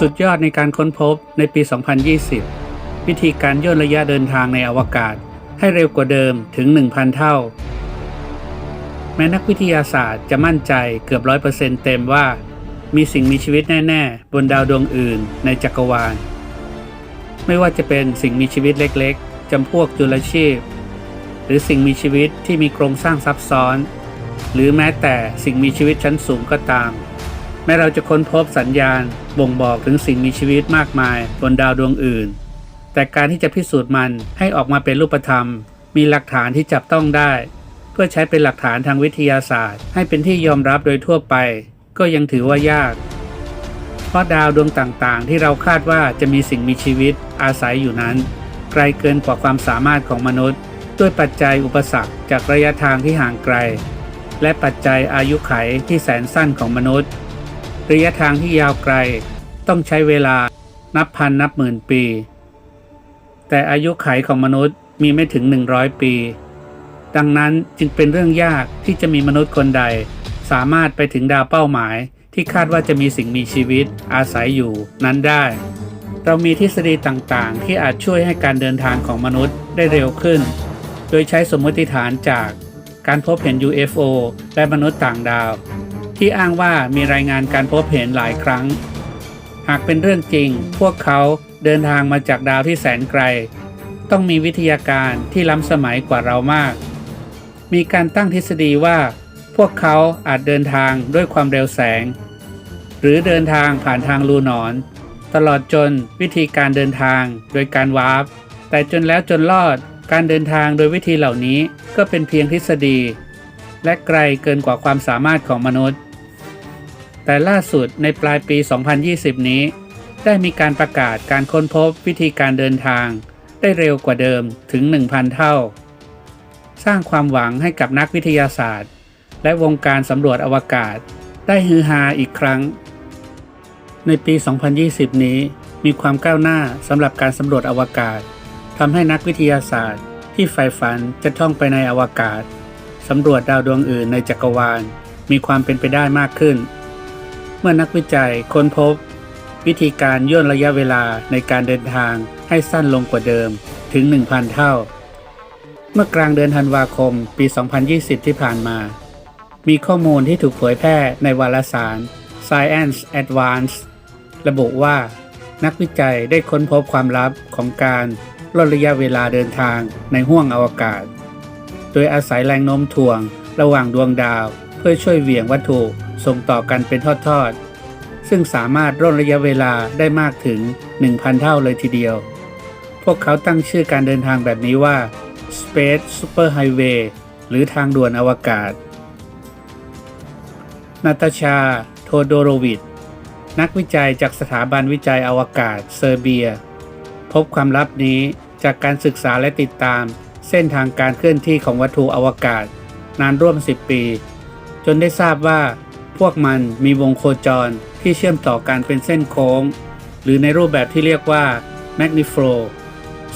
สุดยอดในการค้นพบในปี 2020 วิธีการย่นระยะเดินทางในอวกาศ ให้เร็วกว่าเดิมถึง 1,000 เท่า แม้นักวิทยาศาสตร์จะมั่นใจเกือบร้อยเปอร์เซ็นต์เต็มว่า มีสิ่งมีชีวิตแน่ ๆ บนดาวดวงอื่นในจักรวาล ไม่ว่าจะเป็นสิ่งมีชีวิตเล็กๆจำพวกจุลชีพ หรือสิ่งมีชีวิตที่มีโครงสร้างซับซ้อน หรือแม้แต่สิ่งมีชีวิตชั้นสูงก็ตาม แม้เราจะค้นพบสัญญาณ บ่งบอกถึงสิ่งมีชีวิตมากมายบนดาวดวงอื่น แต่การที่จะพิสูจน์มันให้ออกมาเป็นรูปธรรม มีหลักฐานที่จับต้องได้ เพื่อใช้เป็นหลักฐานทางวิทยาศาสตร์ ให้เป็นที่ยอมรับโดยทั่วไป ก็ยังถือว่ายาก เพราะดาวดวงต่างๆ ที่เราคาดว่าจะมีสิ่งมีชีวิตอาศัยอยู่นั้น ไกลเกินกว่าความสามารถของมนุษย์ ด้วยปัจจัยอุปสรรคจากระยะทางที่ห่างไกล และปัจจัยอายุไขที่แสนสั้นของมนุษย์ ระยะทางที่ยาวไกลต้องใช้เวลานับพันนับหมื่นปี แต่อายุไขของมนุษย์มีไม่ถึง 100 ปี ดังนั้นจึงเป็นเรื่องยากที่จะมีมนุษย์คนใด สามารถไปถึงดาวเป้าหมายที่คาดว่าจะมีสิ่งมีชีวิตอาศัยอยู่นั้นได้ เรามีทฤษฎีต่างๆ ที่อาจช่วยให้การเดินทางของมนุษย์ได้เร็วขึ้น โดยใช้สมมติฐานจากการพบเห็น UFO และมนุษย์ต่างดาว ที่อ้างว่ามีรายงานการพบเห็นหลายครั้ง หากเป็นเรื่องจริง พวกเขาเดินทางมาจากดาวที่แสนไกล ต้องมีวิทยาการที่ล้ำสมัยกว่าเรามาก มีการตั้งทฤษฎีว่า พวกเขาอาจเดินทางด้วยความเร็วแสง หรือเดินทางผ่านทางรูหนอน ตลอดจนวิธีการเดินทางโดยการวาร์ปแต่จนแล้วจนรอดการเดินทางโดยวิธีเหล่านี้ก็เป็นเพียงทฤษฎี และไกลเกินกว่าความสามารถของมนุษย์ แต่ล่าสุดในปลายปี 2020 นี้ ได้มีการประกาศการค้นพบวิธีการเดินทาง ได้เร็วกว่าเดิมถึง 1,000 เท่า สร้างความหวังให้กับนักวิทยาศาสตร์ และวงการสำรวจอวกาศ ได้ฮือฮาอีกครั้ง ในปี 2020 นี้มีความก้าวหน้าสำหรับการสำรวจอวกาศทำให้นักวิทยาศาสตร์ ที่ใฝ่ฝันจะท่องไปในอวกาศสำรวจดาวดวงอื่นในจักรวาล มีความเป็นไปได้มากขึ้น เมื่อนักวิจัยค้นพบ วิธีการย่นระยะเวลาในการเดินทางให้สั้นลงกว่าเดิมถึง 1,000 เท่า เมื่อกลางเดือนธันวาคมปี 2020 ที่ผ่านมา มีข้อมูลที่ถูกเผยแพร่ในวารสาร Science Advance ระบุว่า นักวิจัยได้ค้นพบความลับของการลดระยะเวลาเดินทางในห้วงอวกาศ โดยอาศัยแรงโน้มถ่วงระหว่างดวงดาว เพื่อช่วยเหวี่ยงวัตถุ ส่งต่อกันเป็นทอดๆ ซึ่งสามารถร่นระยะเวลาได้มากถึง 1,000 เท่าเลยทีเดียว พวกเขาตั้งชื่อการเดินทางแบบนี้ว่า Space Superhighway หรือทางด่วนอวกาศ นาตาชา โทโดโรวิช นักวิจัยจากสถาบันวิจัยอวกาศเซอร์เบีย พบความลับนี้จากการศึกษาและติดตาม เส้นทางการเคลื่อนที่ของวัตถุอวกาศ นานร่วม 10 ปี จนได้ทราบว่า พวกมันมีวงโคจรที่เชื่อมต่อกันเป็นเส้นโค้ง หรือในรูปแบบที่เรียกว่า Magniflow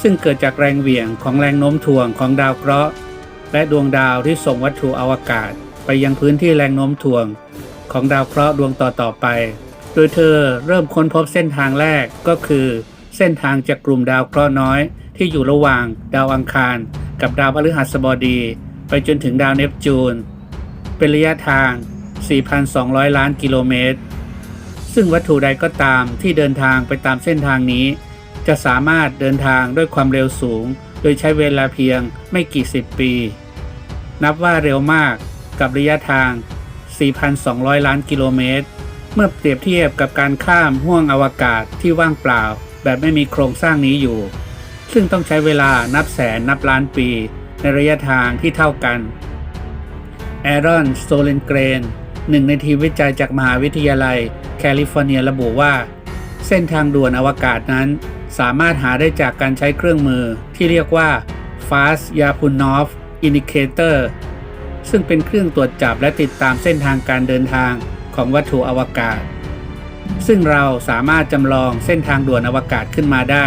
ซึ่งเกิดจากแรงเหวี่ยงของแรงโน้มถ่วงของดาวเคราะห์ และดวงดาวที่ส่งวัตถุอวกาศ ไปยังพื้นที่แรงโน้มถ่วง ของดาวเคราะห์ดวงต่อๆไป โดยเธอเริ่มค้นพบเส้นทางแรกก็คือ เส้นทางจากกลุ่มดาวเคราะห์น้อย ที่อยู่ระหว่างดาวอังคาร กับดาวพฤหัสบดี ไปจนถึงดาวเนปจูน เป็นระยะทาง 4,200 ล้านกิโลเมตร ซึ่งวัตถุใดก็ตามที่เดินทางไปตามเส้นทางนี้ จะสามารถเดินทางด้วยความเร็วสูง โดยใช้เวลาเพียงไม่กี่สิบปี นับว่าเร็วมากกับระยะทาง 4,200 ล้านกิโลเมตร เมื่อเปรียบเทียบกับการข้ามห้วงอวกาศที่ว่างเปล่า แบบไม่มีโครงสร้างนี้อยู่ ซึ่งต้องใช้เวลานับแสนนับล้านปี ในระยะทางที่เท่ากันแอรอน โซเลนเกรน หนึ่งในทีมวิจัยจากมหาวิทยาลัย แคลิฟอร์เนียระบุว่า เส้นทางด่วนอวกาศนั้น สามารถหาได้จากการใช้เครื่องมือที่เรียกว่า Fast Yapunov Indicator ซึ่งเป็นเครื่องตรวจจับและติดตามเส้นทางการเดินทางของวัตถุอวกาศ ซึ่งเราสามารถจำลองเส้นทางด่วนอวกาศขึ้นมาได้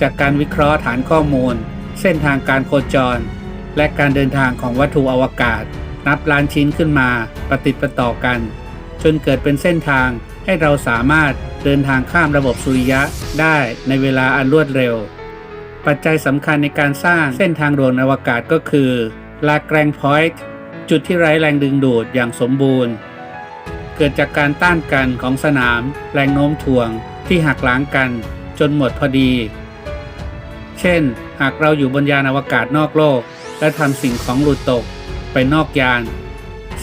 จากการวิเคราะห์ฐานข้อมูล เส้นทางการโคจร และการเดินทางของวัตถุอวกาศ นับล้านชิ้นขึ้นมาประติดประต่อกัน จนเกิดเป็นเส้นทางให้เราสามารถเดินทางข้ามระบบสุริยะได้ในเวลาอันรวดเร็ว ปัจจัยสำคัญในการสร้างเส้นทางดวนอวกาศก็คือลาแกรงพอยต์จุดที่ไร้แรงดึงดูดอย่างสมบูรณ์ เกิดจากการต้านกันของสนาม แรงโน้มถ่วงที่หักล้างกันจนหมดพอดี เช่น หากเราอยู่บนยานอวกาศนอกโลก และทำสิ่งของหลุดตก ไปนอกยาน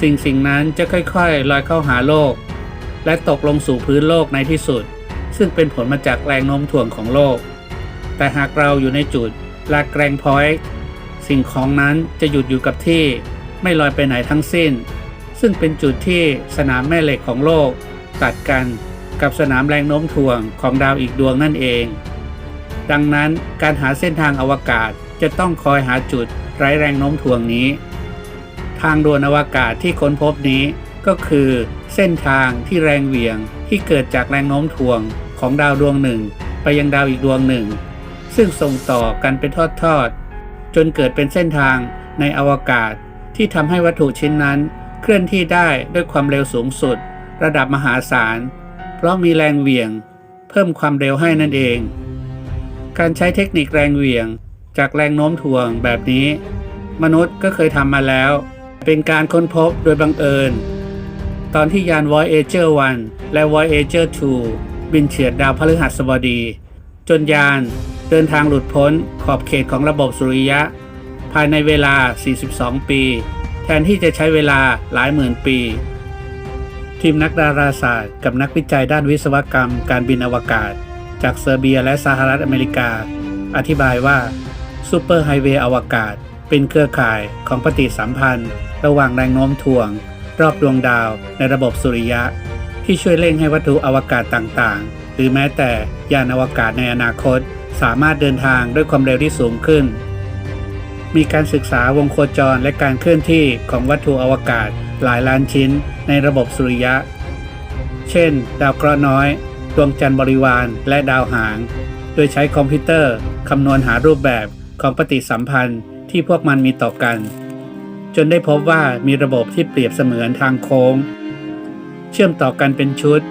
สิ่งสิ่งนั้นจะค่อยๆลอยเข้าหาโลก และตกลงสู่พื้นโลกในที่สุด ซึ่งเป็นผลมาจากแรงโน้มถ่วงของโลก แต่หากเราอยู่ในจุดลาแกรงพอยต์สิ่งของนั้นจะหยุดอยู่กับที่ไม่ลอยไปไหนทั้งสิ้น ซึ่งเป็นจุดที่สนามแม่เหล็กของโลก ตัดกันกับสนามแรงโน้มถ่วงของดาวอีกดวงนั่นเอง ดังนั้นการหาเส้นทางอวกาศจะต้องคอยหาจุดไร้แรงโน้มถ่วงนี้ ทางด่วนอวกาศที่ค้นพบนี้ ก็คือเส้นทางที่แรงเหวี่ยงที่เกิดจากแรงโน้มถ่วงของดาวดวงหนึ่ง ไปยังดาวอีกดวงหนึ่ง ซึ่งส่งต่อกันเป็นทอดๆจนเกิดเป็นเส้นทางในอวกาศที่ทำให้วัตถุชิ้นนั้น เคลื่อนที่ได้ด้วยความเร็วสูงสุด ระดับมหาศาล เพราะมีแรงเหวี่ยง เพิ่มความเร็วให้นั่นเอง การใช้เทคนิคแรงเหวี่ยง จากแรงโน้มถ่วงแบบนี้ มนุษย์ก็เคยทำมาแล้ว เป็นการค้นพบโดยบังเอิญ ตอนที่ยาน Voyager 1 และ Voyager 2 บินเฉียดดาวพฤหัสบดี จนยานเดินทางหลุดพ้นขอบเขตของระบบสุริยะ ภายในเวลา 42 ปี แทนที่จะใช้เวลาหลายหมื่นปี ทีมนักดาราศาสตร์ กับนักวิจัยด้านวิศวกรรมการบินอวกาศ จากเซอร์เบียและสหรัฐอเมริกา อธิบายว่าซูเปอร์ไฮเวย์อวกาศ เป็นเครือข่ายของปฏิสัมพันธ์ ระหว่างแรงโน้มถ่วง รอบดวงดาวในระบบสุริยะ ที่ช่วยเร่งให้วัตถุอวกาศต่างๆ หรือแม้แต่ยานอวกาศในอนาคต สามารถเดินทางด้วยความเร็วที่สูงขึ้น มีการศึกษาวงโคจรและการเคลื่อนที่ของวัตถุอวกาศหลายล้านชิ้นในระบบสุริยะ เช่น ดาวเคราะห์น้อย ดวงจันทร์บริวาร และดาวหาง โดยใช้คอมพิวเตอร์คำนวณหารูปแบบของปฏิสัมพันธ์ที่พวกมันมีต่อกัน จนได้พบว่ามีระบบที่เปรียบเสมือนทางโค้ง เชื่อมต่อกันเป็นชุด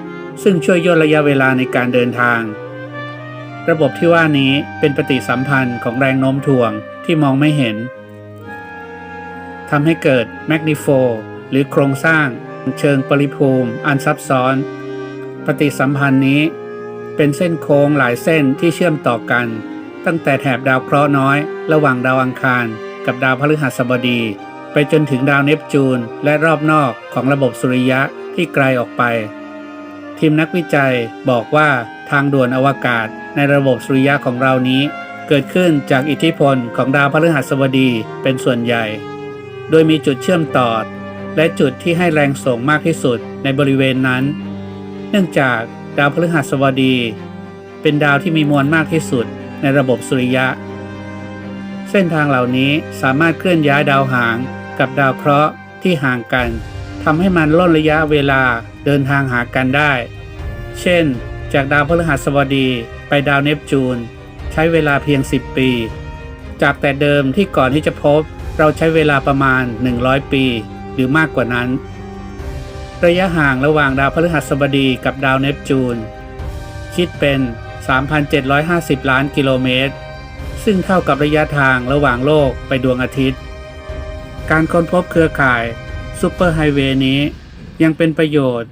ซึ่งช่วยย่นระยะเวลาในการเดินทาง ระบบที่ว่านี้เป็นปฏิสัมพันธ์ของแรงโน้มถ่วงที่มองไม่เห็นทำให้เกิดแมกนิโฟหรือโครงสร้าง เชิงปริภูมิอันซับซ้อน ปฏิสัมพันธ์นี้ เป็นเส้นโค้งหลายเส้นที่เชื่อมต่อกัน ตั้งแต่แถบดาวเคราะห์น้อย ระหว่างดาวอังคาร กับดาวพฤหัสบดี ไปจนถึงดาวเนปจูน และรอบนอกของระบบสุริยะที่ไกลออกไป ทีมนักวิจัยบอกว่าทางด่วนอวกาศในระบบสุริยะของเรานี้ เกิดขึ้นจากอิทธิพลของดาวพฤหัสบดีเป็นส่วนใหญ่ โดยมีจุดเชื่อมต่อและจุดที่ให้แรงส่งมากที่สุดในบริเวณนั้น เนื่องจากดาวพฤหัสบดี เป็นดาวที่มีมวลมากที่สุดในระบบสุริยะ เส้นทางเหล่านี้สามารถเคลื่อนย้ายดาวหาง กับดาวเคราะห์ที่ห่างกันทำให้มันลดระยะเวลาเดินทางหากันได้ เช่น จากดาวพฤหัสบดีไปดาวเนปจูน ใช้เวลาเพียง 10 ปี จากแต่เดิมที่ก่อนที่จะพบเราใช้เวลาประมาณ 100 ปี หรือมากกว่านั้น ระยะห่างระหว่างดาวพฤหัสบดีกับดาวเนปจูน คิดเป็น 3,750 ล้านกิโลเมตร ซึ่งเท่ากับระยะทางระหว่างโลกไปดวงอาทิตย์ การค้นพบเครือข่ายซูเปอร์ไฮเวย์นี้ ยังเป็นประโยชน์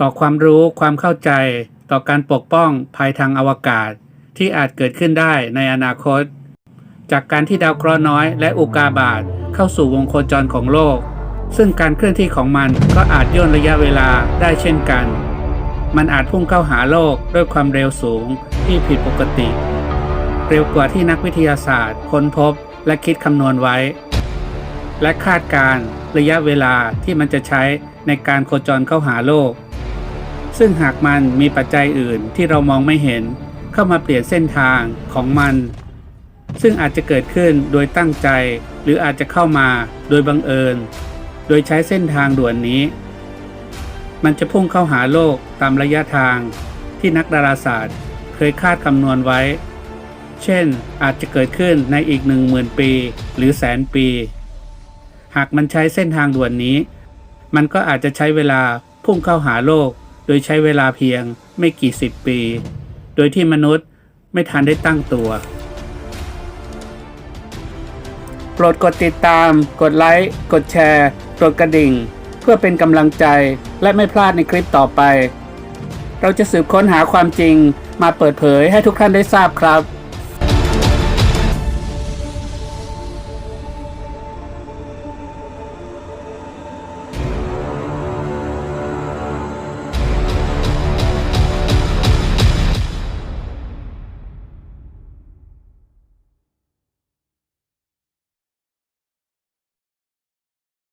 ต่อความรู้ความเข้าใจ ต่อการปกป้องภัยทางอวกาศ ที่อาจเกิดขึ้นได้ในอนาคต จากการที่ดาวเคราะห์น้อยและอุกาบาตเข้าสู่วงโคจรของโลก ซึ่งการเคลื่อนที่ของมันก็อาจย่นระยะเวลาได้เช่นกัน มันอาจพุ่งเข้าหาโลกด้วยความเร็วสูงที่ผิดปกติ เร็วกว่าที่นักวิทยาศาสตร์ค้นพบและคิดคำนวณไว้ และคาดการ์ระยะเวลาที่มันจะใช้ในการโคจรเข้าหาโลก ซึ่งหากมันมีปัจจัยอื่นที่เรามองไม่เห็นเข้ามาเปลี่ยนเส้นทางของมัน ซึ่งอาจจะเกิดขึ้นโดยตั้งใจ หรืออาจจะเข้ามาโดยบังเอิญ โดยใช้เส้นทางด่วนนี้ มันจะพุ่งเข้าหาโลกตามระยะทางที่นักดาราศาสตร์ เคยคาดคำนวณไว้ เช่นอาจจะเกิดขึ้นในอีกหนึ่งหมื่นปี หรือแสนปี หากมันใช้เส้นทางด่วนนี้ มันก็อาจจะใช้เวลาพุ่งเข้าหาโลก โดยใช้เวลาเพียงไม่กี่สิบปี โดยที่มนุษย์ไม่ทันได้ตั้งตัวโปรดกดติดตาม กดไลค์ กดแชร์ กดกระดิ่ง เพื่อเป็นกำลังใจและไม่พลาดในคลิปต่อไป เราจะสืบค้นหาความจริงมาเปิดเผยให้ทุกท่านได้ทราบครับ